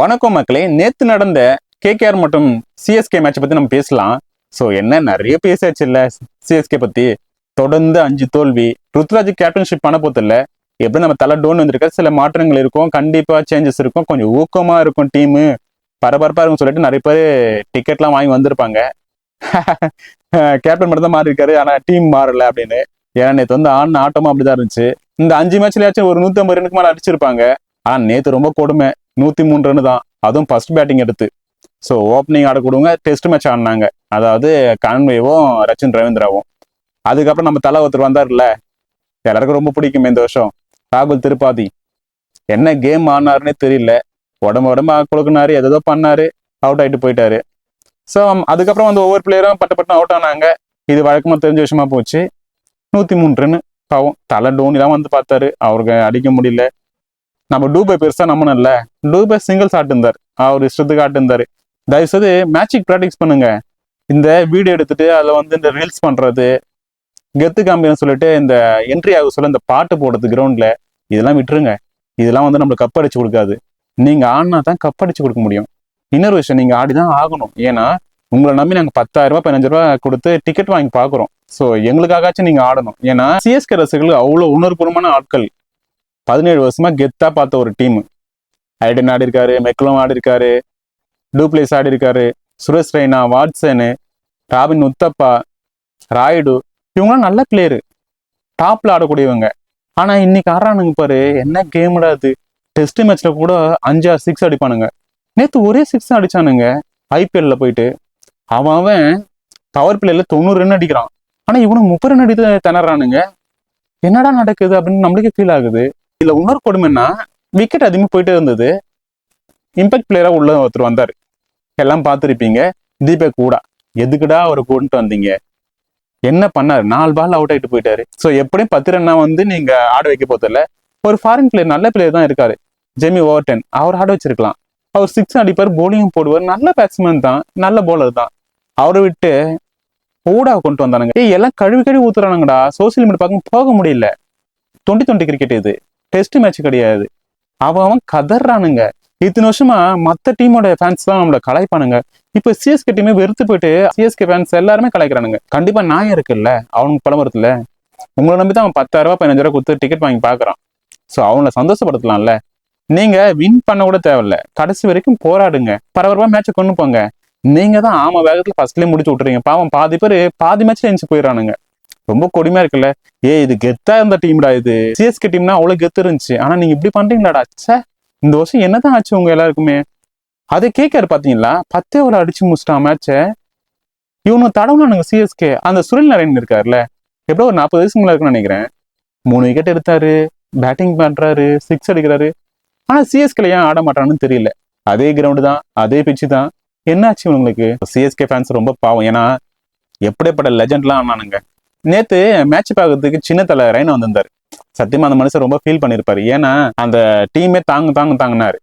வணக்கம் மக்களே. நேற்று நடந்த கேகேஆர் மற்றும் சிஎஸ்கே மேட்ச் பத்தி நம்ம பேசலாம். ஸோ என்ன? நிறைய பேசியாச்சு இல்லை. சிஎஸ்கே பத்தி தொடர்ந்து அஞ்சு தோல்வி. ருத்ராஜ் கேப்டன்ஷிப் பண்ண போதில்ல எப்படி நம்ம தலை டோன் வந்திருக்காரு சில மாற்றங்கள் இருக்கும். கண்டிப்பா சேஞ்சஸ் இருக்கும். கொஞ்சம் ஊக்கமா இருக்கும் டீமு பரபரப்பா இருக்கும் சொல்லிட்டு நிறைய பேர் டிக்கெட்லாம் வாங்கி வந்திருப்பாங்க. கேப்டன் மட்டும் தான் மாறி இருக்காரு. ஆனா டீம் மாறல அப்படின்னு. ஏன்னா நேற்று வந்து ஆண் ஆட்டமும் அப்படிதான் இருந்துச்சு. இந்த அஞ்சு மேட்ச்லயாச்சும் ஒரு நூத்தி ஐம்பது ரனுக்கு மேலே அடிச்சிருப்பாங்க. ஆனா நேத்து ரொம்ப கொடுமை. நூற்றி மூணு ரன் தான். அதுவும் ஃபர்ஸ்ட் பேட்டிங் எடுத்து. ஸோ ஓப்பனிங் ஆடக்கூடியவங்க டெஸ்ட் மேட்ச் ஆடினாங்க. அதாவது கான்வேவும் ரச்சின் ரவீந்திராவும். அதுக்கப்புறம் நம்ம தலை ஒருத்தர் வந்தார்ல எல்லாருக்கும் ரொம்ப பிடிக்கும் இந்த வருஷம். ராகுல் திருப்பாதி என்ன கேம் ஆனாருன்னே தெரியல. உடம்பு உடம்பு கொடுக்குனாரு எதோ பண்ணாரு அவுட் ஆகிட்டு போயிட்டாரு. ஸோ அதுக்கப்புறம் வந்து ஒவ்வொரு பிளேயரும் பட்டு பட்டு அவுட் ஆனாங்க. இது வழக்கமாக தெரிஞ்ச விஷயமா போச்சு. நூற்றி மூணு ரன் பாவம் தலை டோனிலாம் வந்து பார்த்தாரு. அவருக்கு அடிக்க முடியல. நம்ம டூபை பெருசா நம்பணும்ல. டூபை சிங்கிள்ஸ் ஆட்டிருந்தார் அவர் இஷ்டத்துக்கு தயவு தயவுசெய்து மேட்சிக் ப்ராக்டிக்ஸ் பண்ணுங்க. இந்த வீடியோ எடுத்துட்டு அதில் வந்து இந்த ரீல்ஸ் பண்றது கெத்து காம்பின்னு சொல்லிட்டு இந்த என்ட்ரி ஆக சொல்ல இந்த பாட்டு போடுறது கிரவுண்ட்ல இதெல்லாம் விட்டுருங்க. இதெல்லாம் வந்து நம்மளுக்கு கப் அடிச்சு கொடுக்காது. நீங்க ஆடினா தான் கப் அடிச்சு கொடுக்க முடியும். இன்னொரு விஷயம் நீங்க ஆடிதான் ஆகணும். ஏன்னா உங்களை நம்பி நாங்க பத்தாயிரம் ரூபாய் பதினஞ்சு ரூபாய் கொடுத்து டிக்கெட் வாங்கி பாக்குறோம் ஸோ எங்களுக்காகச்சும் நீங்க ஆடணும். ஏன்னா சிஎஸ்கே ரசிகர்கள் அவ்வளவு உணர்வுபூர்வமான ஆட்கள். பதினேழு வருஷமா கெத்தா பார்த்த ஒரு டீம் ஐடன் ஆடி இருக்காரு மெக்லம் ஆடி இருக்காரு டூப்ளேஸ் ஆடி இருக்காரு சுரேஷ் ரெய்னா வாட்ஸனு ராபின் உத்தப்பா ராயுடு இவங்களாம் நல்ல பிளேயரு டாப்ல ஆடக்கூடியவங்க. ஆனா இன்னைக்கு ஆடுறானுங்க பாரு என்ன கேம்டா அது? டெஸ்ட் மேட்ச்ல கூட அஞ்சு ஆறு சிக்ஸ் அடிப்பானுங்க. நேற்று ஒரே சிக்ஸ் அடிச்சானுங்க ஐபிஎல்ல போயிட்டு. அவன் அவன் பவர் பிளேல தொண்ணூறு ரன் அடிக்கிறான். ஆனா இவனுக்கு முப்பது ரன் அடித்து திணறானுங்க. என்னடா நடக்குது அப்படின்னு நம்மளுக்கே ஃபீல் ஆகுது. இதுல இன்னொரு கொடுமைன்னா விக்கெட் அதிகமாக போயிட்டே இருந்தது. இம்பாக்ட் பிளேயராக உள்ள ஒருத்தர் வந்தாரு. எல்லாம் பார்த்துருப்பீங்க. தீபக் கூடா. எதுக்குடா அவர் கொண்டு வந்தீங்க? என்ன பண்ணார்? நாலு பால் அவுட் ஆயிட்டு போயிட்டாரு. ஸோ எப்படியும் பத்து ரன்னா வந்து நீங்க ஆட வைக்க போதில்ல ஒரு ஃபாரின் பிளேயர் நல்ல பிளேயர் தான் இருக்காரு. ஜெமி ஓவர்டன் அவர் ஆட வச்சிருக்கலாம். அவர் சிக்ஸ் அடிப்பார் போலிங்கும் போடுவார். நல்ல பேட்ஸ்மேன் தான். நல்ல போலர் தான். அவரை விட்டு ஊடா கொண்டு வந்தானுங்க. ஏய் எல்லாம் கழுவி கழுவி ஊத்துறானுங்கடா. சோசியல் மீடியா பார்க்க போக முடியல. தொண்டி தொண்டி கிரிக்கெட் இது. டெஸ்ட் மேட்ச் கிடையாது. அவன் அவன் கதறானுங்க இத்தனை வருஷமா மற்ற டீமோட ஃபேன்ஸ் தான் நம்மள கலாய்ப்பானுங்க. இப்ப சிஎஸ்கே டீமே வெறுத்து போயிட்டு சிஎஸ்கே ஃபேன்ஸ் எல்லாருமே கலாய்க்கிறானுங்க. கண்டிப்பா நான் இருக்குல்ல அவனுக்கு பலமரத்துல உங்களை நம்பி தான் அவன் பத்தாயிரம் ரூபாய் பதினஞ்சு ரூபாய் கொடுத்து டிக்கெட் வாங்கி பாக்குறான் ஸோ அவங்கள சந்தோஷப்படுத்தலாம்ல. நீங்க வின் பண்ண கூட தேவையில்ல. கடைசி வரைக்கும் போராடுங்க. பரபரப்பா மேட்சை கொண்டு போங்க. நீங்க தான் ஆமா வேகத்துல ஃபர்ஸ்ட்லயே முடிச்சு விட்டுறீங்க. பாவம் பாதி பேர் பாதி மேட்ச்ல எழுந்து போயிடறானுங்க. ரொம்ப கொடுமையா இருக்குல்ல. ஏ இது கெத்தா இருந்த டீம்டா இது. சிஎஸ்கே டீம்னா அவ்வளவு கெத்து இருந்துச்சு. ஆனா நீங்க இப்படி பண்றீங்களாடா. ச்சே இந்த வருஷம் என்னதான் ஆச்சு உங்க எல்லாருக்குமே? அதை கேட்காரு பாத்தீங்களா? பத்தே ஒரு அடிச்சு முடிச்சிட்டான் மேட்சை இவனு தடவுனானுங்க சிஎஸ்கே அந்த சுரில் நரேன் இருக்காருல்ல. எப்படியோ ஒரு நாற்பது வயசுக்கு மேலே இருக்குன்னு நினைக்கிறேன். மூணு விக்கெட் எடுத்தாரு. பேட்டிங் பண்றாரு. சிக்ஸ் அடிக்கிறாரு. ஆனா சிஎஸ்கேல ஏன் ஆட மாட்டான்னு தெரியல. அதே கிரவுண்டு தான். அதே பிச்சு தான். என்னாச்சு இவங்களுக்கு சிஎஸ்கே ஃபேன்ஸ் ரொம்ப பாவம். ஏன்னா எப்படிப்பட்ட லெஜண்ட்லாம் ஆனானுங்க நேத்து மேட்ச் பார்க்கறதுக்கு சின்ன தலை ரெய்னா வந்திருந்தாரு. சத்தியமா அந்த மனுஷன் ரொம்ப ஃபீல் பண்ணிருப்பாரு. ஏன்னா அந்த டீமே தாங்க தாங்க தாங்கினாரு.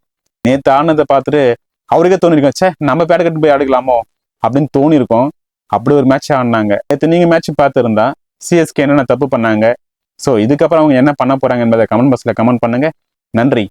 நேத்து ஆனதை பார்த்துட்டு அவருக்கே தோணிருக்கோம் ச்சே நம்ம பேட் கட்டு போய் ஆடுக்கலாமோ? அப்படின்னு தோணிருக்கோம். அப்படி ஒரு மேட்ச் ஆடினாங்க. நேற்று நீங்க மேட்ச் பார்த்துருந்தா சிஎஸ்கே என்னென்ன தப்பு பண்ணாங்க? ஸோ இதுக்கப்புறம் அவங்க என்ன பண்ண போறாங்க என்பதை கமெண்ட் பாக்ஸ்ல கமெண்ட் பண்ணுங்க. நன்றி.